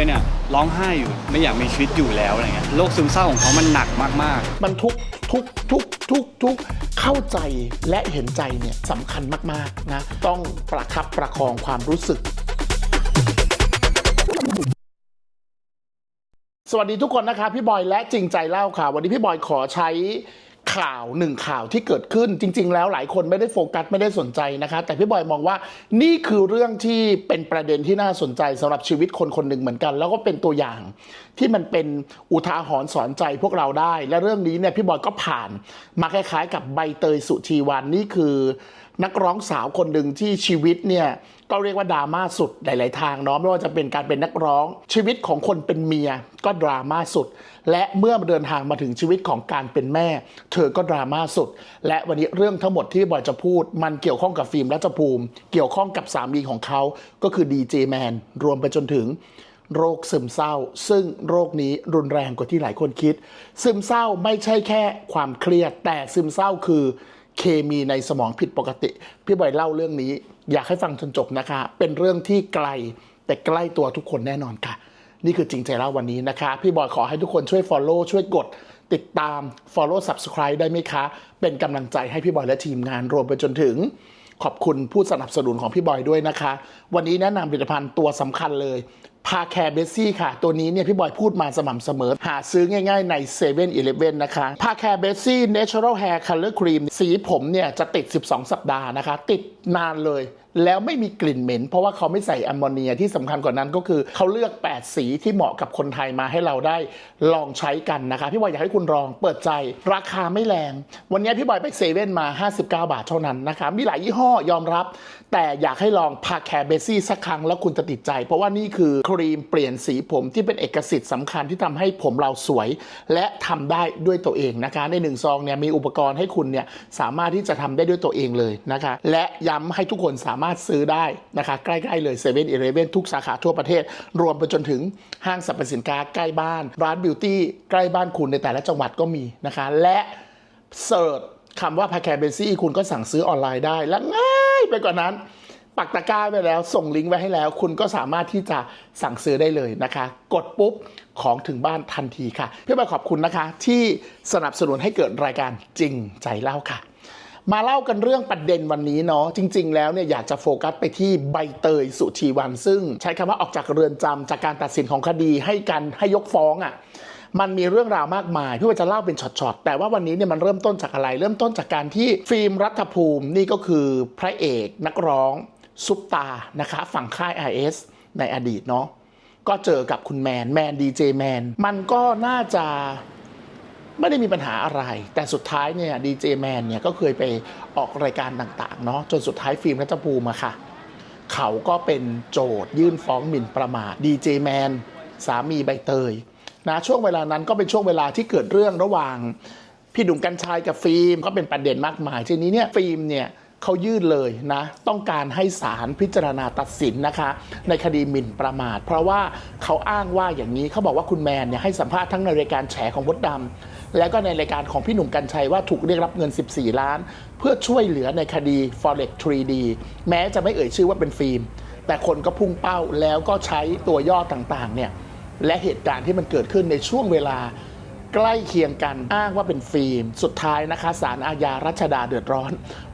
ยเนี่ยร้องไห้อยู่ไม่อยากมีชีวิตอยู่แล้วอะไรเงี้ยโรคซึมเศร้าของเขามันหนักมากๆมันทุกทุกทุกทุกทุกเข้าใจและเห็นใจเนี่ยสำคัญมากๆนะต้องประคับประคองความรู้สึก สวัสดีทุกคนนะคะพี่บอยและจริงใจเล่าค่ะ วันนี้พี่บอยขอใช้ ข่าวหนึ่งข่าวที่เกิดขึ้นจริง ๆ แล้วหลายคนไม่ได้โฟกัสไม่ได้สนใจนะคะ แต่พี่บอยมองว่านี่คือเรื่องที่เป็นประเด็นที่น่าสนใจสำหรับชีวิตคนคนหนึ่งเหมือนกัน แล้วก็เป็นตัวอย่าง ที่มันเป็นอุทาหรณ์สอนใจพวกเราได้ และเรื่องนี้เนี่ยพี่บอยก็ผ่านมาคล้ายๆ กับใบเตยสุธีวันนี่คือ นักร้องสาวคนหนึ่งที่ชีวิตเนี่ยก็เรียกว่าดราม่าสุดหลาย ๆ ทางเนาะไม่ว่าจะเป็นการเป็นนักร้องชีวิตของคนเป็นเมียก็ดราม่าสุด และเมื่อเดินทางมาถึงชีวิตของการเป็นแม่ เธอก็ดราม่าสุด และวันนี้เรื่องทั้งหมดที่พี่บอยจะพูด มันเกี่ยวข้องกับฟิล์มรัชภูมิ เกี่ยวข้องกับสามีของเขาก็คือดีเจแมนรวมไปจนถึง โรคซึมเศร้า ซึ่งโรคนี้รุนแรงกว่าที่หลายคนคิด ซึมเศร้าไม่ใช่แค่ความเครียด แต่ซึมเศร้าคือเคมีในสมองผิดปกติ พี่บอยเล่าเรื่องนี้ อยากให้ฟังจนจบนะคะ เป็นเรื่องที่ไกลแต่ใกล้ตัวทุกคนแน่นอนค่ะ นี่คือจริงใจเล่าวันนี้นะคะ พี่บอยขอให้ทุกคนช่วย Follow ช่วยกดติดตาม Follow Subscribe ได้ไหมคะ เป็นกำลังใจให้พี่บอยและทีมงานรวมไปจนถึง ขอบคุณผู้สนับสนุนของพี่บอยด้วยนะคะ วันนี้แนะนำผลิตภัณฑ์ตัวสำคัญเลย พาแคร์เบสซี่ค่ะ ตัวนี้เนี่ยพี่บอยพูดมาสม่ำเสมอ หาซื้อง่ายๆใน7 e เ e ่ e อนะคะพาแคร์เบสซี่ Natural Hair Color Cream สีผมเนี่ยจะติด 12 สัปดาห์นะคะ ติดนานเลยแล้วไม่มีกลิ่นเหม็น เพราะว่าเขาไม่ใส่แอมโมเนียที่สำคัญกว่านั้นก็คือเขาเลือก 8 สีที่เหมาะกับคนไทยมาให้เราได้ลองใช้กันนะคะ พี่บอยอยากให้คุณลองเปิดใจ ราคาไม่แรง วันนี้พี่บอยไปเซเว่นมา 59 บาทเท่านั้นนะคะมีหลายยี่ห้อยอมรับ แต่อยากให้ลองพาแคร์เบสซี่สักครั้งแล้วคุณจะติดใจ เพราะว่านี่คือครีมเปลี่ยนสีผมที่เป็นเอกสิทธิ์สำคัญที่ทำให้ผมเราสวย และทำได้ด้วยตัวเองนะคะ ในหนึ่งซองเนี่ยมีอุปกรณ์ให้คุณเนี่ยสามารถที่จะทำได้ด้วยตัวเองเลยนะคะ และย้ำให้ทุกคนสามารถซื้อได้นะคะ ใกล้ๆเลย7 e เ e ่ e อทุกสาขาทั่วประเทศ รวมไปจนถึงห้างสรรพสินค้าใกล้บ้าน ร้านบิวตี้ใกล้บ้านคุณในแต่ละจังหวัดก็มีนะคะ และเสิร์ชคำว่าพาแคร์เบซี่คุณก็สั่งซื้อออนไลน์ได้และง่ายไปกว่านั้น ปักตะกร้าไว้แล้วส่งลิงก์ไว้ให้แล้ว คุณก็สามารถที่จะสั่งซื้อได้เลยนะคะ กดปุ๊บของถึงบ้านทันทีค่ะพี่บอยขอบคุณนะคะ ที่สนับสนุนให้เกิดรายการจริงใจเล่าค่ะ มาเล่ากันเรื่องประเด็นวันนี้เนาะจริง ๆ แล้วเนี่ยอยากจะโฟกัสไปที่ใบเตยสุธีวัน ซึ่งใช้คำว่าออกจากเรือนจำจากการตัดสินของคดีให้กันให้ยกฟ้องอะ่ะมันมีเรื่องราวมากมายพี่ว่าจะเล่าเป็นช็อตๆแต่ว่าวันนี้เนี่ยมันเริ่มต้นจากอะไร เริ่มต้นจากการที่ฟิล์มรัฐภูมินี่ก็คือพระเอกนักร้อง ซุปตานะคะฝั่งค่าย IS ในอดีตเนาะก็เจอกับคุณแมนแมนดีเจแมนมันก็น่าจะไม่ได้มีปัญหาอะไร แต่สุดท้ายเนี่ยดีเจแมนเนี่ยก็เคยไปออกรายการต่างๆเนาะจนสุดท้ายฟิล์มรัฐภูมิอะค่ะ เขาก็เป็นโจทยื่นฟ้องหมิ่นประมาทดีเจแมนสามีใบเตยนะช่วงเวลานั้นก็เป็นช่วงเวลาที่เกิดเรื่องระหว่าง พี่หนุ่มกัญชัยกับฟิล์มก็เป็นประเด็นมากมายทีนี้เนี่ยฟิล์มเนี่ย เขายื่นเลยนะ ต้องการให้ศาลพิจารณาตัดสินนะคะ ในคดีหมิ่นประมาท เพราะว่าเขาอ้างว่าอย่างนี้เขาบอกว่าคุณแมนเนี่ยให้สัมภาษณ์ทั้งในรายการแฉของมดดำและก็ในรายการของพี่หนุ่มกัญชัยว่าถูกเรียกรับเงิน 14 ล้าน เพื่อช่วยเหลือในคดี forex 3D แม้จะไม่เอ่ยชื่อว่าเป็นฟิล์ม แต่คนก็พุ่งเป้าแล้วก็ใช้ตัวย่อต่างๆเนี่ยและเหตุการณ์ที่มันเกิดขึ้นในช่วงเวลา ใกล้เคียงกันอ้างว่าเป็นฟิล์ม สุดท้ายนะคะศาลอาญารัชดาเดือดร้อน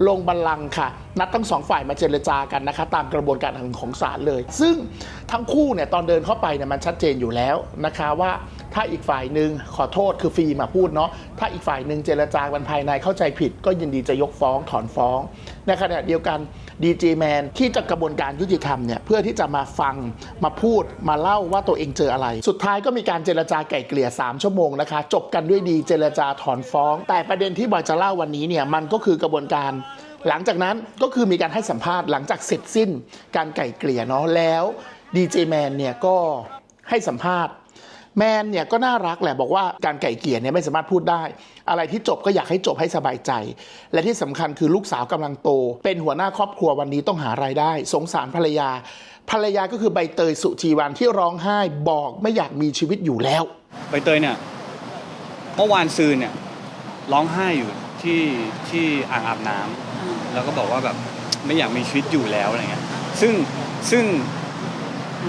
ลงบัลลังก์ค่ะ นัดทั้งสองฝ่ายมาเจรจากันนะคะ ตามกระบวนการของศาลเลย ซึ่งทั้งคู่เนี่ยตอนเดินเข้าไปเนี่ยมันชัดเจนอยู่แล้วนะคะว่าถ้าอีกฝ่ายหนึ่งขอโทษคือฟิล์มมาพูดเนาะถ้าอีกฝ่ายหนึ่งเจรจากันภายในเข้าใจผิด ก็ยินดีจะยกฟ้องถอนฟ้อง ในขณะเดียวกันดีเจแมนที่จะกระบวนการยุติธรรมเนี่ยเพื่อที่จะมาฟังมาพูดมาเล่าว่าตัวเองเจออะไร สุดท้ายก็มีการเจรจาไก่เกลี่ย 3 ชั่วโมงนะคะ จบกันด้วยดีเจรจาถอนฟ้อง แต่ประเด็นที่บอยจะเล่าวันนี้เนี่ยมันก็คือกระบวนการหลังจากนั้นก็คือมีการให้สัมภาษณ์หลังจากเสร็จสิ้นการไก่เกลี่ยเนาะแล้วดีเจแมนเนี่ยก็ให้สัมภาษณ์ แมนเนี่ยก็น่ารักแหละบอกว่าการไก่เกลี่ยเนี่ยไม่สามารถพูดได้ อะไรที่จบก็อยากให้จบให้สบายใจ และที่สำคัญคือลูกสาวกำลังโต เป็นหัวหน้าครอบครัววันนี้ต้องหารายได้ สงสารภรรยา ภรรยาก็คือใบเตยสุธีวันที่ร้องไห้บอกไม่อยากมีชีวิตอยู่แล้ว ใบเตยเนี่ยเมื่อวานซืนเนี่ยร้องไห้อยู่ที่ที่อ่างอาบน้ำแล้วก็บอกว่าแบบไม่อยากมีชีวิตอยู่แล้วอะไรเงี้ยซึ่งซึ่ง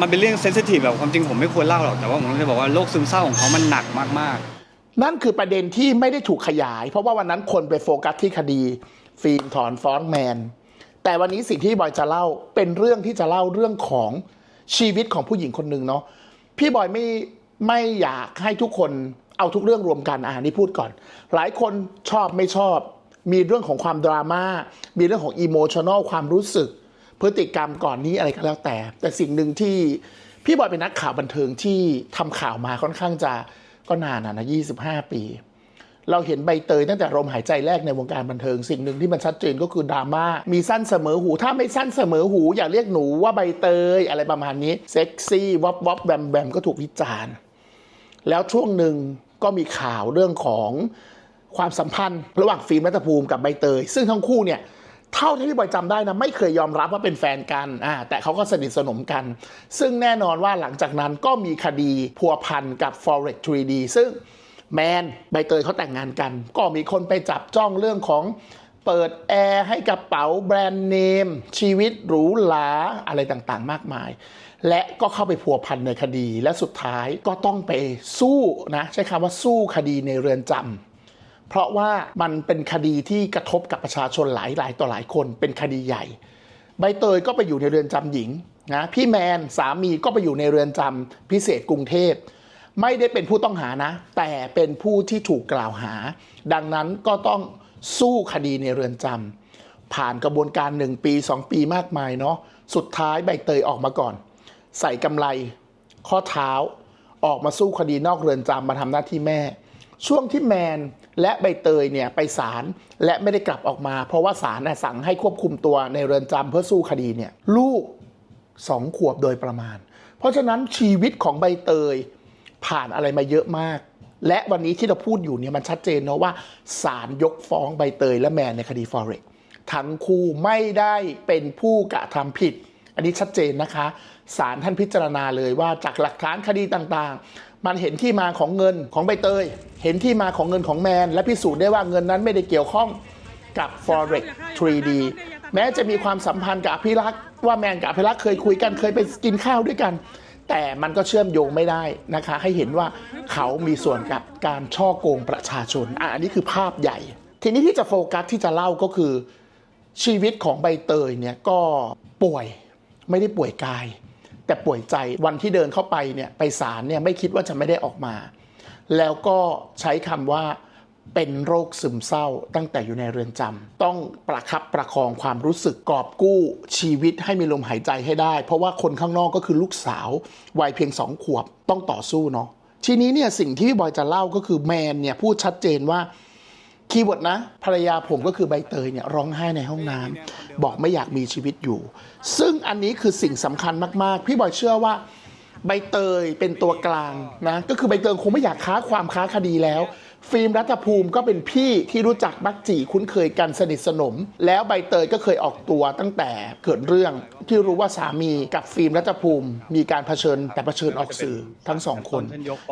มันเป็นเรื่องเซนซิทีฟแบบความจริงผมไม่ควรเล่าหรอกแต่ว่าผมจะบอกว่าโรคซึมเศร้าของเขามันหนักมากนั่นคือประเด็นที่ไม่ได้ถูกขยาย เพราะว่าวันนั้นคนไปโฟกัสที่คดี ฟิล์มถอนฟ้องแมน แต่วันนี้สิ่งที่บอยจะเล่าเป็นเรื่องที่จะเล่าเรื่องของชีวิตของผู้หญิงคนหนึ่งเนาะพี่บอยไม่ไม่อยากให้ทุกคนเอาทุกเรื่องรวมกันอ่านี่พูดก่อน หลายคนชอบไม่ชอบ มีเรื่องของความดราม่ามีเรื่องของอิโมชันอลความรู้สึก พฤติกรรมก่อนนี้อะไรก็แล้วแต่ แต่สิ่งหนึ่งที่พี่บอยเป็นนักข่าวบันเทิงที่ทำข่าวมาค่อนข้างจะก็นานนะนะ25ปี เราเห็นใบเตยตั้งแต่ลมหายใจแรกในวงการบันเทิง สิ่งหนึ่งที่มันชัดเจนก็คือดราม่ามีสั้นเสมอหู ถ้าไม่สั้นเสมอหู อย่าเรียกหนูว่าใบเตยอะไรประมาณนี้เซ็กซี่วอบวอบแบมแบมก็ถูกวิจารณ์ แล้วช่วงหนึ่งก็มีข่าวเรื่องของความสัมพันธ์ ระหว่างฟิล์มรัฐภูมิกับใบเตย ซึ่งทั้งคู่เนี่ย เท่าที่พี่บอยจำได้นะไม่เคยยอมรับว่าเป็นแฟนกันอ่าแต่เขาก็สนิทสนมกัน ซึ่งแน่นอนว่าหลังจากนั้นก็มีคดีพัวพันกับ Forex 3D ซึ่งแมนใบเตยเขาแต่งงานกัน ก็มีคนไปจับจ้องเรื่องของเปิดแอร์ให้กระเป๋าแบรนด์เนม ชีวิตหรูหราอะไรต่างๆ มากมาย และก็เข้าไปพัวพันในคดีและสุดท้ายก็ต้องไปสู้นะ ใช้คำว่าสู้คดีในเรือนจำ เพราะว่ามันเป็นคดีที่กระทบกับประชาชนหลายหลายต่อหลายคนเป็นคดีใหญ่ ใบเตยก็ไปอยู่ในเรือนจำหญิงนะพี่แมนสามีก็ไปอยู่ในเรือนจำพิเศษกรุงเทพไม่ได้เป็นผู้ต้องหานะ แต่เป็นผู้ที่ถูกกล่าวหา ดังนั้นก็ต้องสู้คดีในเรือนจำผ่านกระบวนการ 1 ปี 2 ปีมากมายเนาะสุดท้ายใบเตยออกมาก่อน ใส่กำไร ข้อเท้าออกมาสู้คดีนอกเรือนจำมาทำหน้าที่แม่ ช่วงที่แมนและใบเตยเนี่ยไปศาลและไม่ได้กลับออกมา เพราะว่าศาลน่ะสั่งให้ควบคุมตัวในเรือนจำเพื่อสู้คดีเนี่ยลูกสองขวบโดยประมาณ เพราะฉะนั้นชีวิตของใบเตยผ่านอะไรมาเยอะมาก และวันนี้ที่เราพูดอยู่เนี่ยมันชัดเจนเนาะว่าศาลยกฟ้องใบเตยและแมนในคดีฟอเร็กทั้งคู่ไม่ได้เป็นผู้กระทำผิด อันนี้ชัดเจนนะคะศาลท่านพิจารณาเลยว่าจากหลักฐานคดีต่างๆ มันเห็นที่มาของเงินของใบเตย เห็นที่มาของเงินของแมน และพิสูจน์ได้ว่าเงินนั้นไม่ได้เกี่ยวข้องกับ forex 3D แม้จะมีความสัมพันธ์กับอภิรักษ์ว่าแมนกับอภิรักษ์เคยคุยกันเคยไปกินข้าวด้วยกัน แต่มันก็เชื่อมโยงไม่ได้นะคะ ให้เห็นว่าเขามีส่วนกับการช่อโกงประชาชนอะอันนี้คือภาพใหญ่ ทีนี้ที่จะโฟกัสที่จะเล่าก็คือชีวิตของใบเตยเนี่ยก็ป่วยไม่ได้ป่วยกาย แต่ป่วยใจวันที่เดินเข้าไปเนี่ยไปศาลเนี่ยไม่คิดว่าจะไม่ได้ออกมา แล้วก็ใช้คำว่าเป็นโรคซึมเศร้าตั้งแต่อยู่ในเรือนจำต้องประคับประคองความรู้สึกกอบกู้ชีวิตให้มีลมหายใจให้ได้ เพราะว่าคนข้างนอกก็คือลูกสาววัยเพียงสองขวบต้องต่อสู้เนาะทีนี้เนี่ยสิ่งที่พี่บอยจะเล่าก็คือแมนเนี่ยพูดชัดเจนว่า คีย์เวิร์ดนะ ภรรยาผมก็คือใบเตยเนี่ยร้องไห้ในห้องน้ำบอกไม่อยากมีชีวิตอยู่ ซึ่งอันนี้คือสิ่งสำคัญมาก ๆ พี่บอยเชื่อว่าใบเตยเป็นตัวกลางนะ ก็คือใบเตยคงไม่อยากค้าความค้าคดีแล้ว ฟิล์มรัฐภูมิก็เป็นพี่ที่รู้จักมักจีคุ้นเคยกันสนิทสนม แล้วใบเตยก็เคยออกตัวตั้งแต่เกิดเรื่องที่รู้ว่าสามีกับฟิล์มรัฐภูมิ มีการเผชิญแต่เผชิญออกสื่อทั้งสองคน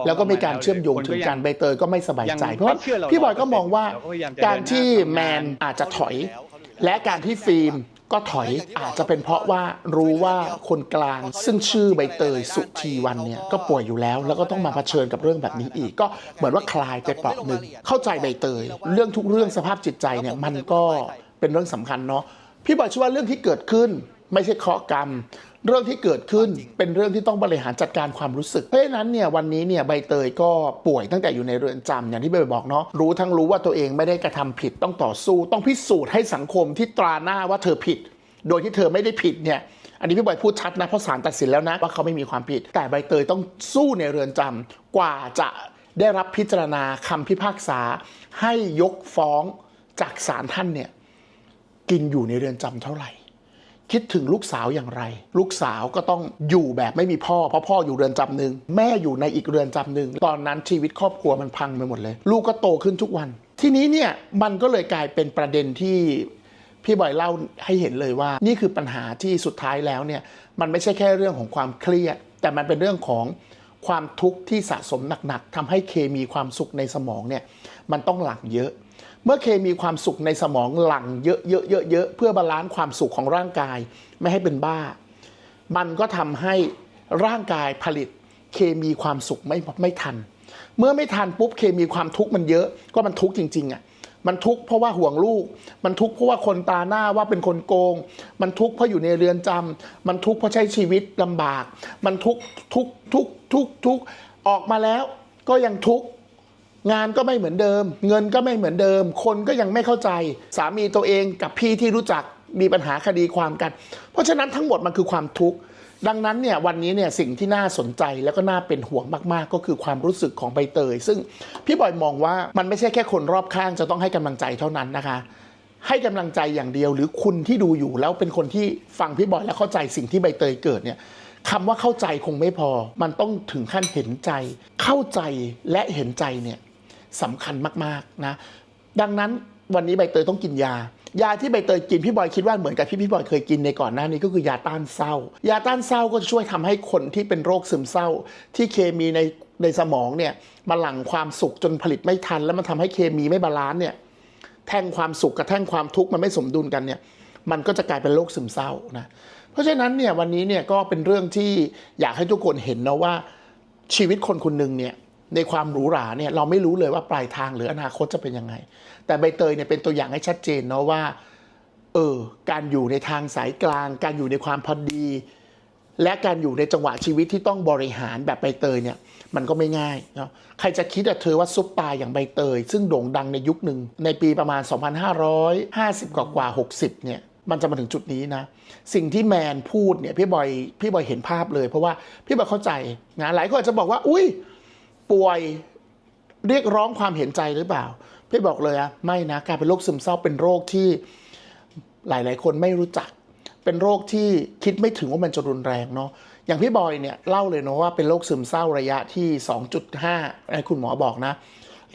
แล้วก็มีการเชื่อมโยงถึงกันใบเตยก็ไม่สบายใจ เพราะว่าพี่บอยก็มองว่าการที่แมนอาจจะถอย และการที่ฟิล์ม ก็ถอยอาจจะเป็นเพราะว่ารู้ว่าคนกลาง ซึ่งชื่อใบเตยสุธีวันเนี่ยก็ป่วยอยู่แล้ว แล้วก็ต้องมาเผชิญกับเรื่องแบบนี้อีก ก็เหมือนว่าคลายไปเปราะหนึ่งเข้าใจใบเตย เรื่องทุกเรื่องสภาพจิตใจเนี่ยมันก็เป็นเรื่องสำคัญเนาะพี่บอยเชื่อว่าเรื่องที่เกิดขึ้น ไม่ใช่เคราะห์กรรม เรื่องที่เกิดขึ้นเป็นเรื่องที่ต้องบริหารจัดการความรู้สึก เพราะฉะนั้นเนี่ยวันนี้เนี่ยใบเตยก็ป่วยตั้งแต่อยู่ในเรือนจำอย่างที่ใบเตยบอกเนาะรู้ทั้งรู้ว่าตัวเองไม่ได้กระทำผิดต้องต่อสู้ ต้องพิสูจน์ให้สังคมที่ตราหน้าว่าเธอผิด โดยที่เธอไม่ได้ผิดเนี่ยอันนี้พี่บอยพูดชัดนะเพราะศาลตัดสินแล้วนะว่าเขาไม่มีความผิด แต่ใบเตยต้องสู้ในเรือนจำกว่าจะได้รับพิจารณาคำพิพากษา ให้ยกฟ้องจากศาลท่านเนี่ยกินอยู่ในเรือนจำเท่าไหร่ คิดถึงลูกสาวอย่างไร ลูกสาวก็ต้องอยู่แบบไม่มีพ่อ เพราะพ่ออยู่เรือนจำหนึ่งแม่อยู่ในอีกเรือนจำหนึ่งตอนนั้นชีวิตครอบครัวมันพังไปหมดเลย ลูกก็โตขึ้นทุกวัน ทีนี้เนี่ยมันก็เลยกลายเป็นประเด็นที่พี่บอยเล่าให้เห็นเลยว่า นี่คือปัญหาที่สุดท้ายแล้วเนี่ยมันไม่ใช่แค่เรื่องของความเครียด แต่มันเป็นเรื่องของความทุกข์ที่สะสมหนักๆทำให้เคมีความสุขในสมองเนี่ยมันต้องหลั่งเยอะ เมื่อเคมีความสุขในสมองหลั่งเยอะๆๆๆเพื่อบาลานซ์ความสุขของร่างกายไม่ให้เป็นบ้า มันก็ทำให้ร่างกายผลิตเคมีความสุขไม่ไม่ทัน เมื่อไม่ทันปุ๊บเคมีความทุกข์มันเยอะก็มันทุกข์จริงๆอะมันทุกข์เพราะว่าห่วงลูก มันทุกข์เพราะว่าคนตาหน้าว่าเป็นคนโกง มันทุกข์เพราะอยู่ในเรือนจำมันทุกข์เพราะใช้ชีวิตลำบาก มันทุกข์ทุกข์ทุกข์ทุกข์ทุกข์ออกมาแล้วก็ยังทุกข์ งานก็ไม่เหมือนเดิม เงินก็ไม่เหมือนเดิม คนก็ยังไม่เข้าใจ สามีตัวเองกับพี่ที่รู้จักมีปัญหาคดีความกัน เพราะฉะนั้นทั้งหมดมันคือความทุกข์ดังนั้นเนี่ยวันนี้เนี่ยสิ่งที่น่าสนใจแล้วก็น่าเป็นห่วงมาก ๆ ก็คือความรู้สึกของใบเตย ซึ่งพี่บอยมองว่ามันไม่ใช่แค่คนรอบข้างจะต้องให้กำลังใจเท่านั้นนะคะ ให้กำลังใจอย่างเดียวหรือคุณที่ดูอยู่แล้วเป็นคนที่ฟังพี่บอยแล้วเข้าใจสิ่งที่ใบเตยเกิดเนี่ยคำว่าเข้าใจคงไม่พอ มันต้องถึงขั้นเห็นใจ เข้าใจและเห็นใจเนี่ย สำคัญมากๆนะดังนั้นวันนี้ใบเตยต้องกินยา ยาที่ใบเตยกินพี่บอยคิดว่าเหมือนกับที่พี่บอยเคยกินในก่อนหน้านี้ก็คือยาต้านเศร้า ยาต้านเศร้าก็จะช่วยทำให้คนที่เป็นโรคซึมเศร้า ที่เคมีในในสมองเนี่ยมาหลั่งความสุขจนผลิตไม่ทัน แล้วมันทำให้เคมีไม่บาลานซ์เนี่ยแท่งความสุขกับแท่งความทุกข์มันไม่สมดุลกันเนี่ยมันก็จะกลายเป็นโรคซึมเศร้านะเพราะฉะนั้นเนี่ยวันนี้เนี่ยก็เป็นเรื่องที่อยากให้ทุกคนเห็นนะว่าชีวิตคนคนหนึ่งเนี่ย ในความหรูหราเนี่ยเราไม่รู้เลยว่าปลายทางหรืออนาคตจะเป็นยังไง แต่ใบเตยเนี่ยเป็นตัวอย่างให้ชัดเจนเนาะว่าเออการอยู่ในทางสายกลาง การอยู่ในความพอดี และการอยู่ในจังหวะชีวิตที่ต้องบริหารแบบใบเตยเนี่ยมันก็ไม่ง่ายเนาะใครจะคิดอะเธอว่าซุปตาอย่างใบเตย ซึ่งโด่งดังในยุคหนึ่งในปีประมาณ 2550 กว่ากว่า 60 เนี่ยมันจะมาถึงจุดนี้นะ สิ่งที่แมนพูดเนี่ยพี่บอยพี่บอยเห็นภาพเลย เพราะว่าพี่บอยเข้าใจนะหลายคนอาจจะบอกว่า อุ้ย ป่วยเรียกร้องความเห็นใจหรือเปล่า พี่บอกเลยอะไม่นะการเป็นโรคซึมเศร้าเป็นโรคที่หลาย ๆ คนไม่รู้จัก เป็นโรคที่คิดไม่ถึงว่ามันจะรุนแรงเนาะอย่างพี่บอยเนี่ยเล่าเลยเนาะว่าเป็นโรคซึมเศร้าระยะที่ 2.5ไอ้คุณหมอบอกนะ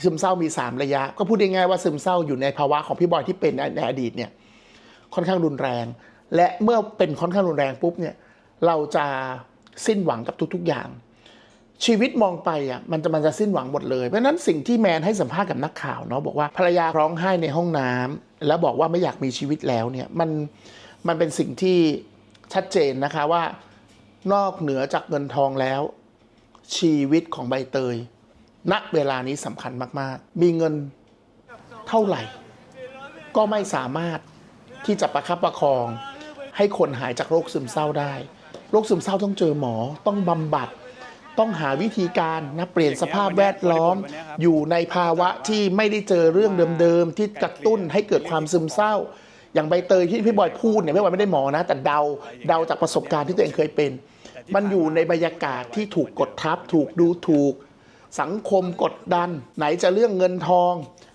ซึมเศร้ามี 3 ระยะ ก็พูดง่ายๆว่าซึมเศร้าอยู่ในภาวะของพี่บอยที่เป็นในอดีตเนี่ยค่อนข้างรุนแรง และเมื่อเป็นค่อนข้างรุนแรงปุ๊บเนี่ยเราจะสิ้นหวังกับทุก ๆ อย่าง ชีวิตมองไปอะมันจะมันจะสิ้นหวังหมดเลย เพราะนั้นสิ่งที่แมนให้สัมภาษณ์กับนักข่าวเนาะบอกว่าภรรยาร้องไห้ในห้องน้ำแล้วบอกว่าไม่อยากมีชีวิตแล้วเนี่ยมันมันเป็นสิ่งที่ชัดเจนนะคะว่านอกเหนือจากเงินทองแล้ว ชีวิตของใบเตย ณเวลานี้สำคัญมาก ๆ มีเงินเท่าไหร่ ก็ไม่สามารถที่จะประคับประคอง ให้คนหายจากโรคซึมเศร้าได้ โรคซึมเศร้าต้องเจอหมอต้องบำบัด ต้องหาวิธีการนะเปลี่ยนสภาพแวดล้อม อยู่ในภาวะที่ไม่ได้เจอเรื่องเดิมๆ ที่กระตุ้นให้เกิดความซึมเศร้า อย่างใบเตยที่พี่บอยพูดเนี่ยไม่ว่าไม่ได้หมอนะ แต่เดาเดาจากประสบการณ์ที่ตัวเองเคยเป็น มันอยู่ในบรรยากาศที่ถูกกดทับ ถูกดูถูก สังคมกดดัน ไหนจะเรื่องเงินทอง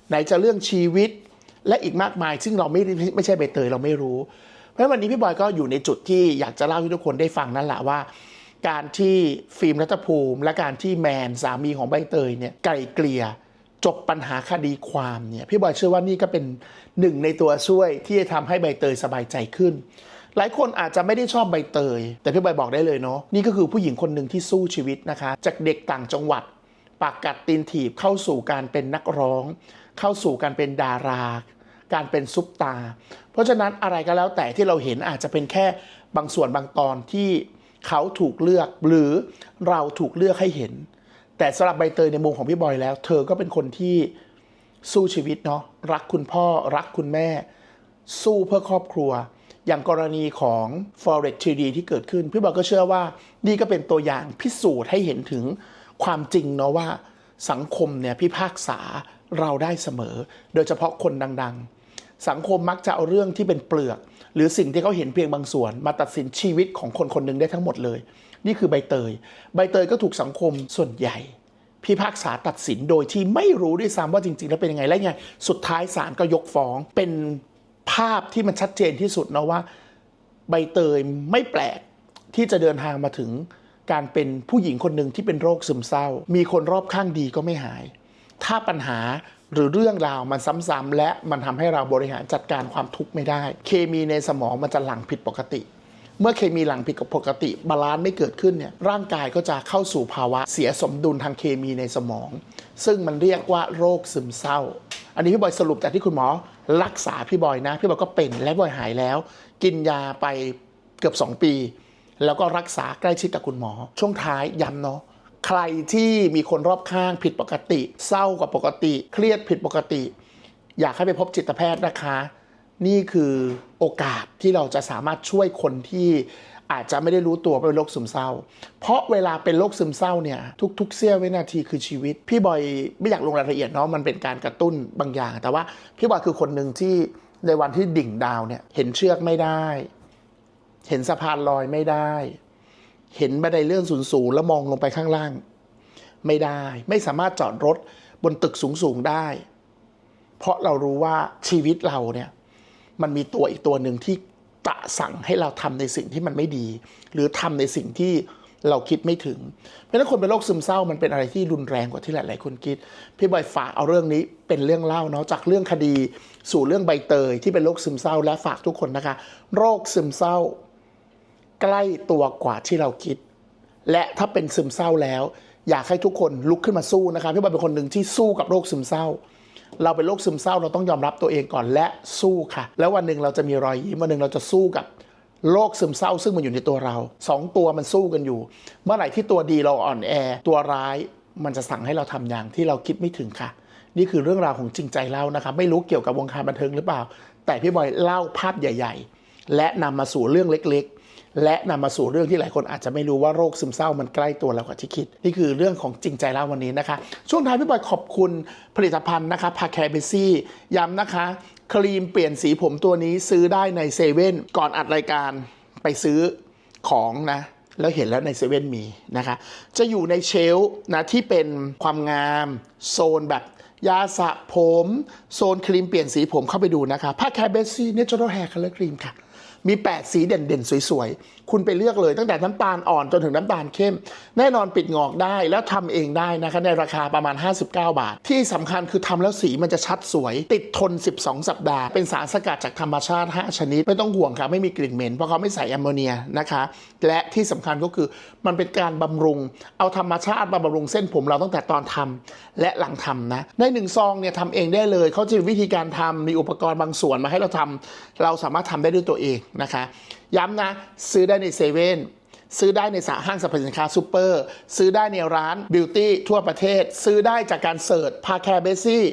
ไหนจะเรื่องชีวิต และอีกมากมาย ซึ่งเราไม่ได้ไม่ใช่ใบเตยเราไม่รู้ เพราะฉะนั้นวันนี้พี่บอยก็อยู่ในจุดที่อยากจะเล่าให้ทุกคนได้ฟังนั่นแหละว่า การที่ฟิล์มรัฐภูมิ และการที่แมนสามีของใบเตยเนี่ยไกลเกลี่ยจบปัญหาคดีความเนี่ยพี่บอยเชื่อว่านี่ก็เป็นหนึ่งในตัวช่วยที่จะทำให้ใบเตยสบายใจขึ้น หลายคนอาจจะไม่ได้ชอบใบเตย แต่พี่บอยบอกได้เลยเนาะนี่ก็คือผู้หญิงคนหนึ่งที่สู้ชีวิตนะคะ จากเด็กต่างจังหวัด ปากกัดตีนถีบเข้าสู่การเป็นนักร้อง เข้าสู่การเป็นดารา การเป็นซุปตา เพราะฉะนั้นอะไรก็แล้วแต่ที่เราเห็นอาจจะเป็นแค่บางส่วนบางตอนที่ เขาถูกเลือกหรือเราถูกเลือกให้เห็น แต่สำหรับใบเตยในมุมของพี่บอยแล้ว เธอก็เป็นคนที่สู้ชีวิตเนาะรักคุณพ่อรักคุณแม่ สู้เพื่อครอบครัว อย่างกรณีของ Forex 3D ที่เกิดขึ้น พี่บอยก็เชื่อว่านี่ก็เป็นตัวอย่างพิสูจน์ให้เห็นถึงความจริงเนาะว่าสังคมเนี่ยพิพากษาเราได้เสมอ โดยเฉพาะคนดังๆ สังคมมักจะเอาเรื่องที่เป็นเปลือก หรือสิ่งที่เขาเห็นเพียงบางส่วน มาตัดสินชีวิตของคนคนหนึ่งได้ทั้งหมดเลย นี่คือใบเตย ใบเตยก็ถูกสังคมส่วนใหญ่พิพากษาตัดสินโดยที่ไม่รู้ด้วยซ้ำว่าจริง ๆ แล้วเป็นยังไงและไง สุดท้ายศาลก็ยกฟ้อง เป็นภาพที่มันชัดเจนที่สุดนะว่า ใบเตยไม่แปลกที่จะเดินทางมาถึง การเป็นผู้หญิงคนหนึ่งที่เป็นโรคซึมเศร้า มีคนรอบข้างดีก็ไม่หาย ถ้าปัญหา หรือเรื่องราวมันซ้ำๆและมันทำให้เราบริหารจัดการความทุกข์ไม่ได้ เคมีในสมองมันจะหลั่งผิดปกติ เมื่อเคมีหลั่งผิดปกติ บาลานซ์ไม่เกิดขึ้นเนี่ยร่างกายก็จะเข้าสู่ภาวะเสียสมดุลทางเคมีในสมอง ซึ่งมันเรียกว่าโรคซึมเศร้า อันนี้พี่บอยสรุปจากที่คุณหมอรักษาพี่บอยนะ พี่บอยก็เป็นและบอยหายแล้ว กินยาไปเกือบ 2 ปี แล้วก็รักษาใกล้ชิดกับคุณหมอ ช่วงท้ายย้ำเนาะ ใครที่มีคนรอบข้างผิดปกติ เศร้ากว่าปกติ เครียดผิดปกติ อยากให้ไปพบจิตแพทย์นะคะ นี่คือโอกาสที่เราจะสามารถช่วยคนที่อาจจะไม่ได้รู้ตัวเป็นโรคซึมเศร้า เพราะเวลาเป็นโรคซึมเศร้าเนี่ยทุก ๆ เสี้ยววินาทีคือชีวิต พี่บอยไม่อยากลงรายละเอียดเนาะมันเป็นการกระตุ้นบางอย่าง แต่ว่าพี่บอยคือคนหนึ่งที่ในวันที่ดิ่งดาวเนี่ยเห็นเชือกไม่ได้ เห็นสะพานลอยไม่ได้ เห็นบันไดเลื่อนสูงๆแล้วมองลงไปข้างล่าง ไม่ได้ไม่สามารถจอดรถบนตึกสูงๆได้ เพราะเรารู้ว่าชีวิตเราเนี่ยมันมีตัวอีกตัวหนึ่งที่จะสั่งให้เราทำในสิ่งที่มันไม่ดี หรือทำในสิ่งที่เราคิดไม่ถึง เพราะนั้นคนเป็นโรคซึมเศร้ามันเป็นอะไรที่รุนแรงกว่าที่หลาย ๆ คนคิด พี่บอยฝากเอาเรื่องนี้เป็นเรื่องเล่าเนาะจากเรื่องคดี สู่เรื่องใบเตยที่เป็นโรคซึมเศร้าและฝากทุกคนนะคะ โรคซึมเศร้า ใกล้ตัวกว่าที่เราคิด และถ้าเป็นซึมเศร้าแล้ว อยากให้ทุกคนลุกขึ้นมาสู้นะคะพี่บอยเป็นคนหนึ่งที่สู้กับโรคซึมเศร้า เราเป็นโรคซึมเศร้าเราต้องยอมรับตัวเองก่อนและสู้ค่ะ แล้ววันหนึ่งเราจะมีรอยยิ้มวันหนึ่งเราจะสู้กับโรคซึมเศร้าซึ่งมันอยู่ในตัวเราสองตัวมันสู้กันอยู่ เมื่อไหร่ที่ตัวดีเราอ่อนแอ ตัวร้ายมันจะสั่งให้เราทำอย่างที่เราคิดไม่ถึงค่ะ นี่คือเรื่องราวของจริงใจเล่านะคะไม่รู้เกี่ยวกับวงการบันเทิงหรือเปล่า แต่พี่บอยเล่าภาพใหญ่ ๆ และนำมาสู่เรื่องเล็กๆ และนำมาสู่เรื่องที่หลายคนอาจจะไม่รู้ว่าโรคซึมเศร้ามันใกล้ตัวเรากว่าที่คิด นี่คือเรื่องของจริงใจเล่าวันนี้นะคะ ช่วงท้ายพี่บอยขอบคุณผลิตภัณฑ์นะคะพาแคร์เบซี่ย้ำนะคะ ครีมเปลี่ยนสีผมตัวนี้ซื้อได้ในเซเว่นก่อนอัดรายการไปซื้อของนะแล้วเห็นแล้วในเซเว่นมีนะคะ จะอยู่ในเชล์นะที่เป็นความงามโซนแบบยาสระผม โซนครีมเปลี่ยนสีผมเข้าไปดูนะคะผ้าแคร์เบสซี่เนเจอรัลแฮร์คัลเลอร์ครีมค่ะ มี 8 สีเด่นๆ สวยๆ คุณไปเลือกเลยตั้งแต่น้ำตาลอ่อนจนถึงน้ำตาลเข้ม แน่นอนปิดงอกได้แล้วทำเองได้นะคะในราคาประมาณ 59 บาท ที่สำคัญคือทำแล้วสีมันจะชัดสวย ติดทน 12 สัปดาห์ เป็นสารสกัดจากธรรมชาติ 5 ชนิด ไม่ต้องห่วงค่ะ ไม่มีกลิ่นเหม็น เพราะเขาไม่ใส่แอมโมเนียนะคะ และที่สำคัญก็คือมันเป็นการบำรุง เอาธรรมชาติมาบำรุงเส้นผมเราตั้งแต่ตอนทำและหลังทำนะในหนึ่งซองเนี่ยทำเองได้เลยเขาจะมีวิธีการทำมีอุปกรณ์บางส่วนมาให้เราทำเราสามารถทำได้ด้วยตัวเองนะคะ ย้ำนะ ซื้อได้ในเซเว่นซื้อได้ในสาห้างสรรพสินค้าซูเปอร์ ซื้อได้ในร้านบิวตี้ทั่วประเทศ ซื้อได้จากการเสิร์ชพาแคร์เบซี่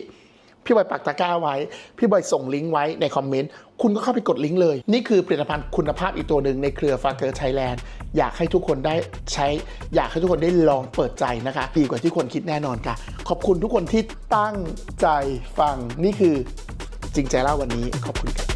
พี่บอยปักตะกร้าไว้ พี่บอยส่งลิงก์ไว้ในคอมเมนต์ คุณก็เข้าไปกดลิงก์เลย นี่คือผลิตภัณฑ์คุณภาพอีกตัวหนึ่งในเครือฟาเกอร์ไทยแลนด์อยากให้ทุกคนได้ใช้ อยากให้ทุกคนได้ลองเปิดใจนะคะ ดีกว่าที่คนคิดแน่นอนค่ะ ขอบคุณทุกคนที่ตั้งใจฟัง นี่คือจริงใจเล่าวันนี้ ขอบคุณค่ะ